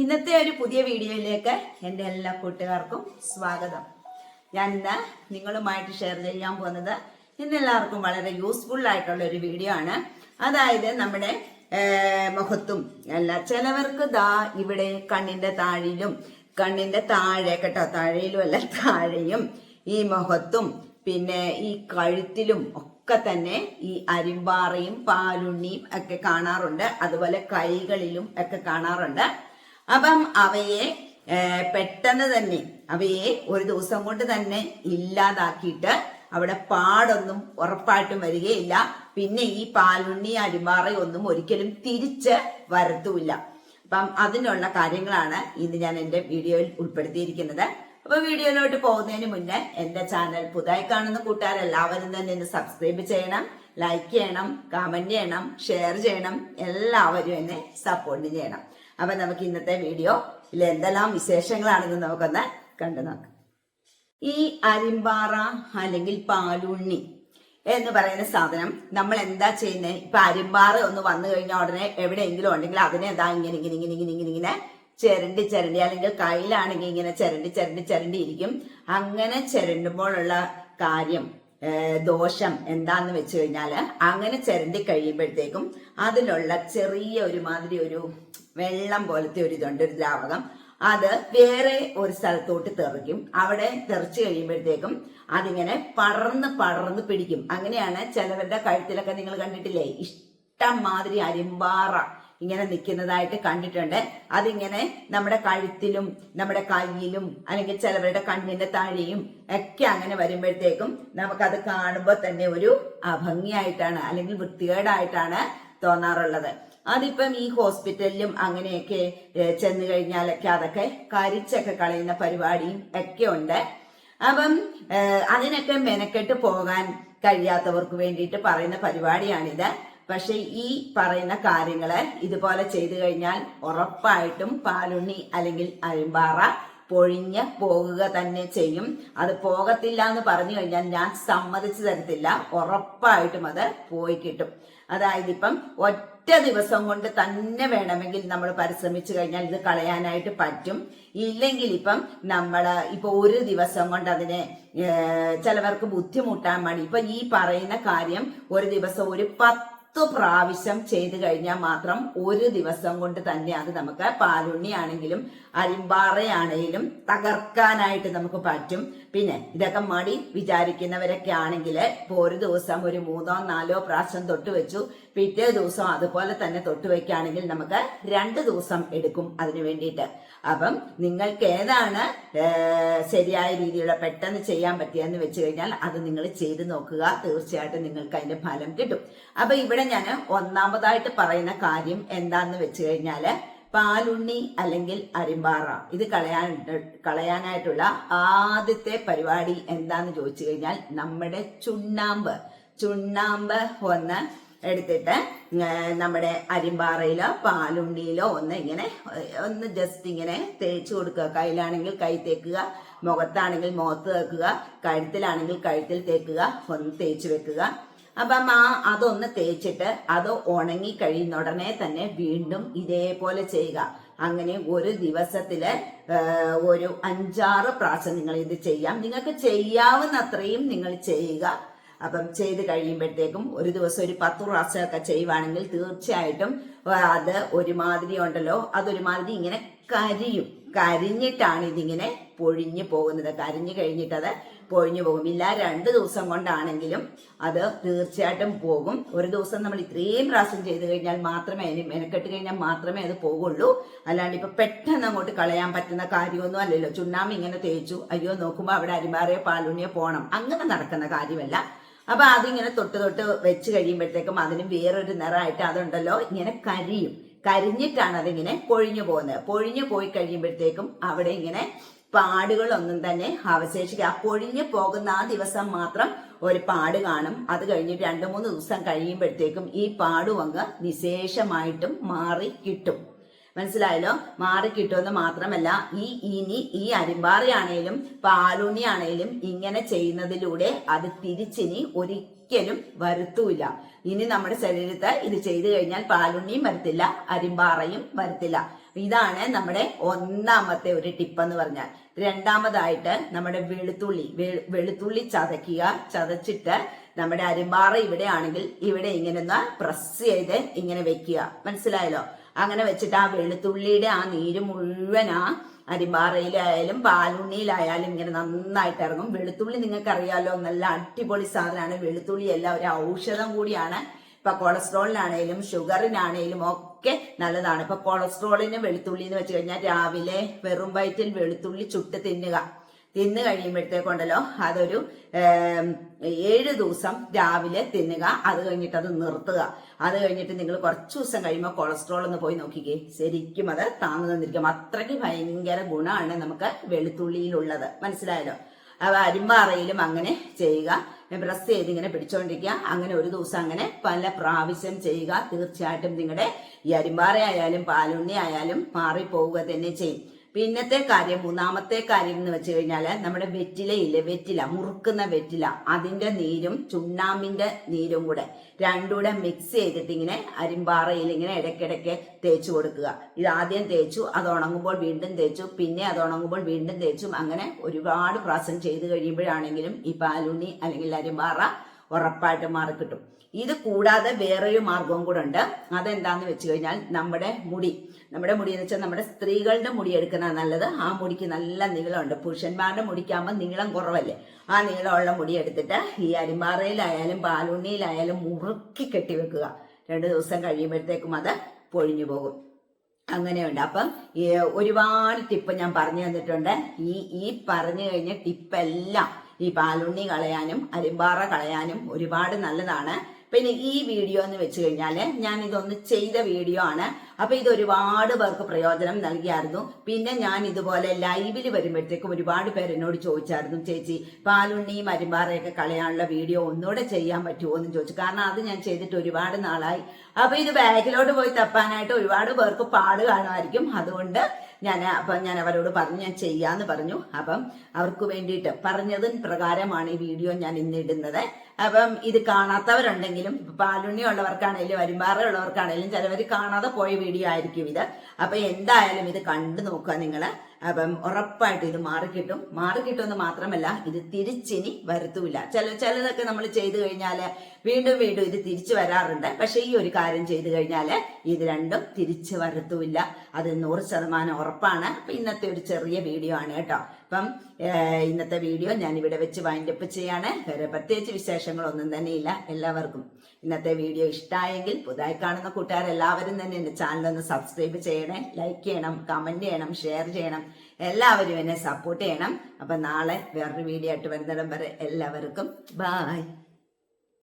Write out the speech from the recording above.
ഇന്നത്തെ ഒരു പുതിയ വീഡിയോയിലേക്ക് എന്റെ എല്ലാ കൂട്ടുകാർക്കും സ്വാഗതം. ഞാൻ ഇന്ന് നിങ്ങളുമായിട്ട് ഷെയർ ചെയ്യാൻ പോകുന്നത് ഇന്നെല്ലാവർക്കും വളരെ യൂസ്ഫുൾ ആയിട്ടുള്ള ഒരു വീഡിയോ ആണ്. അതായത് നമ്മുടെ മുഖത്തും അല്ല ചിലവർക്ക് ദാ ഇവിടെ കണ്ണിന്റെ താഴിലും കണ്ണിന്റെ താഴെ കേട്ടോ താഴെയിലും അല്ല താഴെയും ഈ മുഖത്തും പിന്നെ ഈ കഴുത്തിലും ഒക്കെ തന്നെ ഈ അരിമ്പാറയും പാലുണ്ണിയും ഒക്കെ കാണാറുണ്ട്. അതുപോലെ കൈകളിലും ഒക്കെ കാണാറുണ്ട്. അപ്പം അവയെ പെട്ടെന്ന് തന്നെ അവയെ ഒരു ദിവസം കൊണ്ട് തന്നെ ഇല്ലാതാക്കിയിട്ട് അവിടെ പാടൊന്നും ഉറപ്പായിട്ടും വരികയില്ല. പിന്നെ ഈ പാലുണ്ണി അരിമാറയൊന്നും ഒരിക്കലും തിരിച്ച് വരത്തുമില്ല. അപ്പം അതിനുള്ള കാര്യങ്ങളാണ് ഇന്ന് ഞാൻ എന്റെ വീഡിയോയിൽ ഉൾപ്പെടുത്തിയിരിക്കുന്നത്. അപ്പൊ വീഡിയോയിലോട്ട് പോകുന്നതിന് മുന്നേ എന്റെ ചാനൽ പുതുതായി കാണുന്ന കൂട്ടുകാരെല്ലാവരും തന്നെ എന്നെ സബ്സ്ക്രൈബ് ചെയ്യണം ലൈക്ക് ചെയ്യണം കമന്റ് ചെയ്യണം ഷെയർ ചെയ്യണം എല്ലാവരും എന്നെ സപ്പോർട്ട് ചെയ്യണം. അപ്പൊ നമുക്ക് ഇന്നത്തെ വീഡിയോ എന്തെല്ലാം വിശേഷങ്ങളാണെന്ന് നമുക്കൊന്ന് കണ്ടു നോക്കാം. ഈ അരിമ്പാറ അല്ലെങ്കിൽ പാലുണ്ണി എന്ന് പറയുന്ന സാധനം നമ്മൾ എന്താ ചെയ്യുന്നത് ഇപ്പൊ അരിമ്പാറ ഒന്ന് വന്നു കഴിഞ്ഞാൽ ഉടനെ എവിടെയെങ്കിലും ഉണ്ടെങ്കിൽ അതിനെ എന്താ ഇങ്ങനെ ഇങ്ങനെ ഇങ്ങനെ ഇങ്ങനെ ഇങ്ങനെ ഇങ്ങനെ ചിരണ്ടി ചിരണ്ടി അല്ലെങ്കിൽ കയ്യിലാണെങ്കിൽ ഇങ്ങനെ ചിരണ്ടി ചിരണ്ടി ചിരണ്ടി ഇരിക്കും. അങ്ങനെ ചിരണ്ടുമ്പോഴുള്ള കാര്യം ദോഷം എന്താന്ന് വെച്ച് കഴിഞ്ഞാൽ അങ്ങനെ ചിരണ്ടി കഴിയുമ്പോഴത്തേക്കും അതിലുള്ള ചെറിയ ഒരു മാതിരി ഒരു വെള്ളം പോലത്തെ ഒരു ഇതുണ്ട് ഒരു ദ്രാവകം. അത് വേറെ ഒരു സ്ഥലത്തോട്ട് തെറിക്കും. അവിടെ തെറിച്ചു കഴിയുമ്പോഴത്തേക്കും അതിങ്ങനെ പടർന്ന് പടർന്ന് പിടിക്കും. അങ്ങനെയാണ് ചിലവരുടെ കഴുത്തിലൊക്കെ നിങ്ങൾ കണ്ടിട്ടില്ലേ? ഇഷ്ടം മാതിരി അരിമ്പാറ ഇങ്ങനെ നിൽക്കുന്നതായിട്ട് കണ്ടിട്ടുണ്ട്. അതിങ്ങനെ നമ്മുടെ കഴുത്തിലും നമ്മുടെ കയ്യിലും അല്ലെങ്കിൽ ചിലവരുടെ കണ്ണിന്റെ താഴെയും ഒക്കെ അങ്ങനെ വരുമ്പോഴത്തേക്കും നമുക്കത് കാണുമ്പോൾ തന്നെ ഒരു അഭംഗിയായിട്ടാണ് അല്ലെങ്കിൽ വൃത്തികേടായിട്ടാണ് തോന്നാറുള്ളത്. അതിപ്പം ഈ ഹോസ്പിറ്റലിലും അങ്ങനെയൊക്കെ ചെന്ന് കഴിഞ്ഞാലൊക്കെ അതൊക്കെ കരിച്ചൊക്കെ കളയുന്ന പരിപാടിയും ഒക്കെ ഉണ്ട്. അപ്പം അതിനൊക്കെ മെനക്കെട്ട് പോകാൻ കഴിയാത്തവർക്ക് വേണ്ടിയിട്ട് പറയുന്ന പരിപാടിയാണിത്. പക്ഷെ ഈ പറയുന്ന കാര്യങ്ങൾ ഇതുപോലെ ചെയ്തു കഴിഞ്ഞാൽ ഉറപ്പായിട്ടും പാലുണ്ണി അല്ലെങ്കിൽ അരിമ്പാറ പൊഴിഞ്ഞ് പോകുക തന്നെ ചെയ്യും. അത് പോകത്തില്ല എന്ന് പറഞ്ഞു കഴിഞ്ഞാൽ ഞാൻ സമ്മതിച്ചു തരത്തില്ല. ഉറപ്പായിട്ടും അത് പോയി കിട്ടും. അതായത് ഇപ്പം ഒറ്റ ദിവസം കൊണ്ട് തന്നെ വേണമെങ്കിൽ നമ്മൾ പരിശ്രമിച്ചു കഴിഞ്ഞാൽ ഇത് കളയാനായിട്ട് പറ്റും. ഇല്ലെങ്കിൽ ഇപ്പം നമ്മൾ ഇപ്പൊ ഒരു ദിവസം കൊണ്ട് അതിനെ ചിലവർക്ക് ബുദ്ധിമുട്ടാൻ മതി ഇപ്പൊ ഈ പറയുന്ന കാര്യം ഒരു ദിവസം ഒരു പത്ത് പത്ത് പ്രാവശ്യം ചെയ്ത് കഴിഞ്ഞാൽ മാത്രം ഒരു ദിവസം കൊണ്ട് തന്നെ അത് നമുക്ക് പാലുണ്ണിയാണെങ്കിലും അരിമ്പാറയാണെങ്കിലും തകർക്കാനായിട്ട് നമുക്ക് പറ്റും. പിന്നെ ഇതൊക്കെ മടി വിചാരിക്കുന്നവരൊക്കെ ആണെങ്കിൽ ഇപ്പോൾ ഒരു ദിവസം ഒരു മൂന്നോ നാലോ പ്രാവശ്യം തൊട്ട് വെച്ചു. പിറ്റേ ദിവസം അതുപോലെ തന്നെ തൊട്ട് വെക്കുകയാണെങ്കിൽ നമുക്ക് രണ്ട് ദിവസം എടുക്കും അതിനു വേണ്ടിയിട്ട്. അപ്പം നിങ്ങൾക്ക് ഏതാണ് ശരിയായ രീതിയിലുള്ള പെട്ടെന്ന് ചെയ്യാൻ പറ്റിയെന്ന് വെച്ച് കഴിഞ്ഞാൽ അത് നിങ്ങൾ ചെയ്ത് നോക്കുക. തീർച്ചയായിട്ടും നിങ്ങൾക്ക് അതിന്റെ ഫലം കിട്ടും. അപ്പൊ ഇവിടെ ഞാൻ ഒന്നാമതായിട്ട് പറയുന്ന കാര്യം എന്താന്ന് വെച്ച് കഴിഞ്ഞാൽ പാലുണ്ണി അല്ലെങ്കിൽ അരിമ്പാറ. ഇത് കളയാൻ കളയാനായിട്ടുള്ള ആദ്യത്തെ പരിപാടി എന്താന്ന് ചോദിച്ചു കഴിഞ്ഞാൽ നമ്മുടെ ചുണ്ണാമ്പ്. ചുണ്ണാമ്പ് ഒന്ന് എടുത്തിട്ട് നമ്മുടെ അരിമ്പാറയിലോ പാലുണ്ടിയിലോ ഒന്ന് ഇങ്ങനെ ഒന്ന് ജസ്റ്റ് ഇങ്ങനെ തേച്ച് കൊടുക്കുക. കയ്യിലാണെങ്കിൽ കൈ തേക്കുക മുഖത്താണെങ്കിൽ മുഖത്ത് തേക്കുക കഴുത്തിലാണെങ്കിൽ കഴുത്തിൽ തേക്കുക ഒന്ന് തേച്ച് വെക്കുക. അപ്പം ആ അതൊന്ന് തേച്ചിട്ട് അത് ഉണങ്ങി കഴിയുന്ന ഉടനെ തന്നെ വീണ്ടും ഇതേപോലെ ചെയ്യുക. അങ്ങനെ ഒരു ദിവസത്തിൽ ഒരു അഞ്ചാറ് പ്രാവശ്യം നിങ്ങൾ ഇത് ചെയ്യാം. നിങ്ങൾക്ക് ചെയ്യാവുന്ന അത്രയും നിങ്ങൾ ചെയ്യുക. അപ്പം ചെയ്ത് കഴിയുമ്പോഴത്തേക്കും ഒരു ദിവസം ഒരു പത്ത് പ്രാവശ്യമൊക്കെ ചെയ്യുവാണെങ്കിൽ തീർച്ചയായിട്ടും അത് ഒരുമാതിരി ഉണ്ടല്ലോ. അതൊരുമാതിരി ഇങ്ങനെ കരിയും. കരിഞ്ഞിട്ടാണ് ഇതിങ്ങനെ പൊഴിഞ്ഞു പോകുന്നത്. കരിഞ്ഞു കഴിഞ്ഞിട്ട് അത് പൊഴിഞ്ഞു പോകും. ഇല്ല രണ്ട് ദിവസം കൊണ്ടാണെങ്കിലും അത് തീർച്ചയായിട്ടും പോകും. ഒരു ദിവസം നമ്മൾ ഇത്രയും പ്രാവശ്യം ചെയ്ത് കഴിഞ്ഞാൽ മാത്രമേ അതിന് മെനക്കെട്ട് കഴിഞ്ഞാൽ മാത്രമേ അത് പോകുള്ളൂ. അല്ലാണ്ട് ഇപ്പൊ പെട്ടെന്ന് അങ്ങോട്ട് കളയാൻ പറ്റുന്ന കാര്യമൊന്നും അല്ലല്ലോ. ചുണ്ണാമ്പ് ഇങ്ങനെ തേച്ചു. അയ്യോ നോക്കുമ്പോൾ അവിടെ അരിമാറിയോ പാലുണ്ണിയോ പോണം. അങ്ങനെ നടക്കുന്ന കാര്യമല്ല. അപ്പൊ അതിങ്ങനെ തൊട്ട് തൊട്ട് വെച്ച് കഴിയുമ്പോഴത്തേക്കും അതിന് വേറൊരു നിറമായിട്ട് അതുണ്ടല്ലോ. ഇങ്ങനെ കരിയും. കരിഞ്ഞിട്ടാണ് അതിങ്ങനെ പൊഴിഞ്ഞു പോകുന്നത്. പൊഴിഞ്ഞു പോയി കഴിയുമ്പോഴത്തേക്കും അവിടെ ഇങ്ങനെ പാടുകളൊന്നും തന്നെ അവശേഷിക്കുക ആ പൊഴിഞ്ഞു പോകുന്ന ആ ദിവസം മാത്രം ഒരു പാട് കാണും. അത് കഴിഞ്ഞിട്ട് രണ്ടു മൂന്ന് ദിവസം കഴിയുമ്പോഴത്തേക്കും ഈ പാടും അങ്ങ് നിശേഷമായിട്ടും മാറി കിട്ടും. മനസ്സിലായല്ലോ? മാറി കിട്ടുമെന്ന് മാത്രമല്ല ഈ ഇനി ഈ അരിമ്പാറയാണേലും പാലുണിയാണേലും ഇങ്ങനെ ചെയ്യുന്നതിലൂടെ അത് തിരിച്ചിനി ഒരിക്കലും വരുത്തൂല. ഇനി നമ്മുടെ ശരീരത്തെ ഇത് ചെയ്തു കഴിഞ്ഞാൽ പാലുണ്ണിയും വരത്തില്ല അരിമ്പാറയും വരത്തില്ല. ഇതാണ് നമ്മുടെ ഒന്നാമത്തെ ഒരു ടിപ്പ് എന്ന് പറഞ്ഞാൽ. രണ്ടാമതായിട്ട് നമ്മുടെ വെളുത്തുള്ളി വെളുത്തുള്ളി ചതയ്ക്കുക ചതച്ചിട്ട് നമ്മുടെ അരിമ്പാറ ഇവിടെ ആണെങ്കിൽ ഇവിടെ ഇങ്ങനെ ഒന്ന് പ്രസ് ചെയ്ത് ഇങ്ങനെ വെക്കുക. മനസ്സിലായല്ലോ? അങ്ങനെ വെച്ചിട്ട് ആ വെളുത്തുള്ളിയുടെ ആ നീര് മുഴുവൻ ആ അരിമ്പാറയിലായാലും പാലുണ്ണിയിലായാലും ഇങ്ങനെ നന്നായിട്ട് ഇറങ്ങും വെളുത്തുള്ളി നിങ്ങൾക്ക് അറിയാലോ നല്ല അടിപൊളി സാധനമാണ്. വെളുത്തുള്ളി എല്ലാം ഒരു ഔഷധം കൂടിയാണ്. ഇപ്പൊ കൊളസ്ട്രോളിനാണേലും ഷുഗറിനാണേലും ഒക്കെ നല്ലതാണ്. ഇപ്പൊ കൊളസ്ട്രോളിന് വെളുത്തുള്ളി എന്ന് വെച്ച് കഴിഞ്ഞാൽ രാവിലെ വെറും വയറ്റിൽ വെളുത്തുള്ളി ചുട്ട് തിന്നുക. തിന്നു കഴിയുമ്പോഴത്തേക്കുണ്ടല്ലോ അതൊരു ഏഴ് ദിവസം രാവിലെ തിന്നുക അത് കഴിഞ്ഞിട്ട് അത് നിർത്തുക. അത് കഴിഞ്ഞിട്ട് നിങ്ങൾ കുറച്ച് ദിവസം കഴിയുമ്പോൾ കൊളസ്ട്രോൾ ഒന്ന് പോയി നോക്കിക്കേ. ശരിക്കും അത് താന്നു തന്നിരിക്കും അത്രയ്ക്ക് ഭയങ്കര ഗുണമാണ് നമുക്ക് വെളുത്തുള്ളിയിലുള്ളത്. മനസ്സിലായല്ലോ? അവ അരിമ്പാറയിലും അങ്ങനെ ചെയ്യുക. പ്രസ് ചെയ്ത് ഇങ്ങനെ പിടിച്ചോണ്ടിരിക്കുക. അങ്ങനെ ഒരു ദിവസം അങ്ങനെ പല പ്രാവശ്യം ചെയ്യുക. തീർച്ചയായിട്ടും നിങ്ങളുടെ ഈ അരിമ്പാറ പാലുണ്ണി ആയാലും മാറിപ്പോവുക തന്നെ ചെയ്യും. പിന്നത്തെ കാര്യം മൂന്നാമത്തെ കാര്യം എന്ന് വെച്ച് കഴിഞ്ഞാൽ നമ്മുടെ വെറ്റിലയില്ലേ വെറ്റില മുറുക്കുന്ന വെറ്റില അതിന്റെ നീരും ചുണ്ണാമ്പിന്റെ നീരും കൂടെ രണ്ടും കൂടെ മിക്സ് ചെയ്തിട്ട് ഇങ്ങനെ അരിമ്പാറയിൽ ഇങ്ങനെ ഇടയ്ക്കിടയ്ക്ക് തേച്ചു കൊടുക്കുക. ഇത് ആദ്യം തേച്ചു അത് ഉണങ്ങുമ്പോൾ വീണ്ടും തേച്ചു പിന്നെ അത് ഉണങ്ങുമ്പോൾ വീണ്ടും തേച്ചും. അങ്ങനെ ഒരുപാട് പ്രാവശ്യം ചെയ്ത് കഴിയുമ്പോഴാണെങ്കിലും ഈ പാലുണ്ണി അല്ലെങ്കിൽ അരിമ്പാറ ഉറപ്പായിട്ട് മാറി കിട്ടും ഇത് കൂടാതെ വേറൊരു മാർഗവും കൂടെ ഉണ്ട്. അതെന്താന്ന് വെച്ച് കഴിഞ്ഞാൽ നമ്മുടെ മുടി. നമ്മുടെ മുടി എന്ന് വെച്ചാൽ നമ്മുടെ സ്ത്രീകളുടെ മുടി എടുക്കുന്ന നല്ലത്. ആ മുടിക്ക് നല്ല നീളമുണ്ട്. പുരുഷന്മാരുടെ മുടിക്കാകുമ്പോൾ നീളം കുറവല്ലേ? ആ നീളമുള്ള മുടി എടുത്തിട്ട് ഈ അരിമ്പാറയിലായാലും പാലുണ്ണിയിലായാലും മുറുക്കി കെട്ടിവെക്കുക രണ്ട് ദിവസം കഴിയുമ്പോഴത്തേക്കും അത് പൊഴിഞ്ഞു പോകും. അങ്ങനെയുണ്ട്. അപ്പം ഒരുപാട് ടിപ്പ് ഞാൻ പറഞ്ഞു തന്നിട്ടുണ്ട്. ഈ ഈ പറഞ്ഞു കഴിഞ്ഞ ടിപ്പെല്ലാം ഈ പാലുണ്ണി കളയാനും അരിമ്പാറ കളയാനും ഒരുപാട് നല്ലതാണ്. പിന്നെ ഈ വീഡിയോ എന്ന് വെച്ച് കഴിഞ്ഞാൽ ഞാൻ ഇതൊന്ന് ചെയ്ത വീഡിയോ ആണ്. അപ്പൊ ഇത് ഒരുപാട് പേർക്ക് പ്രയോജനം നൽകിയായിരുന്നു. പിന്നെ ഞാൻ ഇതുപോലെ ലൈവിൽ വരുമ്പോഴത്തേക്കും ഒരുപാട് പേർ എന്നോട് ചോദിച്ചായിരുന്നു ചേച്ചി പാലുണ്ണിയും അരിമ്പാറയൊക്കെ കളയാനുള്ള വീഡിയോ ഒന്നുകൂടെ ചെയ്യാൻ പറ്റുമോ എന്ന് ചോദിച്ചു. കാരണം അത് ഞാൻ ചെയ്തിട്ട് ഒരുപാട് നാളായി. അപ്പൊ ഇത് ബാക്കിലോട്ട് പോയി തപ്പാനായിട്ട് ഒരുപാട് പേർക്ക് പാട് കാണുമായിരിക്കും. അതുകൊണ്ട് ഞാൻ അപ്പം ഞാൻ അവരോട് പറഞ്ഞു ഞാൻ ചെയ്യാന്ന് പറഞ്ഞു. അപ്പം അവർക്ക് വേണ്ടിയിട്ട് പറഞ്ഞതിന് പ്രകാരമാണ് ഈ വീഡിയോ ഞാൻ ഇന്ന് ഇടുന്നത്. അപ്പം ഇത് കാണാത്തവരുണ്ടെങ്കിലും അരിമ്പാറ ഉള്ളവർക്കാണെങ്കിലും ചിലവർ കാണാതെ പോയ വീഡിയോ ആയിരിക്കും ഇത്. അപ്പൊ എന്തായാലും ഇത് കണ്ടു നോക്കുക നിങ്ങൾ അപ്പം ഉറപ്പായിട്ട് ഇത് മാറിക്കിട്ടും. മാറിക്കിട്ടുമെന്ന് മാത്രമല്ല ഇത് തിരിച്ചിനി വരുത്തൂല. ചില ചിലതൊക്കെ നമ്മൾ ചെയ്തു കഴിഞ്ഞാൽ വീണ്ടും വീണ്ടും ഇത് തിരിച്ചു വരാറുണ്ട്. പക്ഷെ ഈ ഒരു കാര്യം ചെയ്തു കഴിഞ്ഞാൽ ഇത് രണ്ടും തിരിച്ചു വരുത്തൂല അത് നൂറ് ശതമാനം ഉറപ്പാണ്. അപ്പൊ ഇന്നത്തെ ഒരു ചെറിയ വീഡിയോ ആണ് കേട്ടോ. അപ്പം ഇന്നത്തെ വീഡിയോ ഞാൻ ഇവിടെ വെച്ച് വൈൻഡപ്പ് ചെയ്യാണ്. വേറെ പ്രത്യേകിച്ച് വിശേഷങ്ങളൊന്നും തന്നെ ഇല്ല എല്ലാവർക്കും ഇന്നത്തെ വീഡിയോ ഇഷ്ടമായെങ്കിൽ പുതുതായി കാണുന്ന കൂട്ടുകാരെല്ലാവരും തന്നെ എന്റെ ചാനൽ ഒന്ന് സബ്സ്ക്രൈബ് ചെയ്യണേ. ലൈക്ക് ചെയ്യണം കമന്റ് ചെയ്യണം ഷെയർ ചെയ്യണം. എല്ലാവരും എന്നെ സപ്പോർട്ട് ചെയ്യണം. അപ്പം നാളെ വേറൊരു വീഡിയോ ആയിട്ട് വരുന്നിടം വരെ എല്ലാവർക്കും ബായ്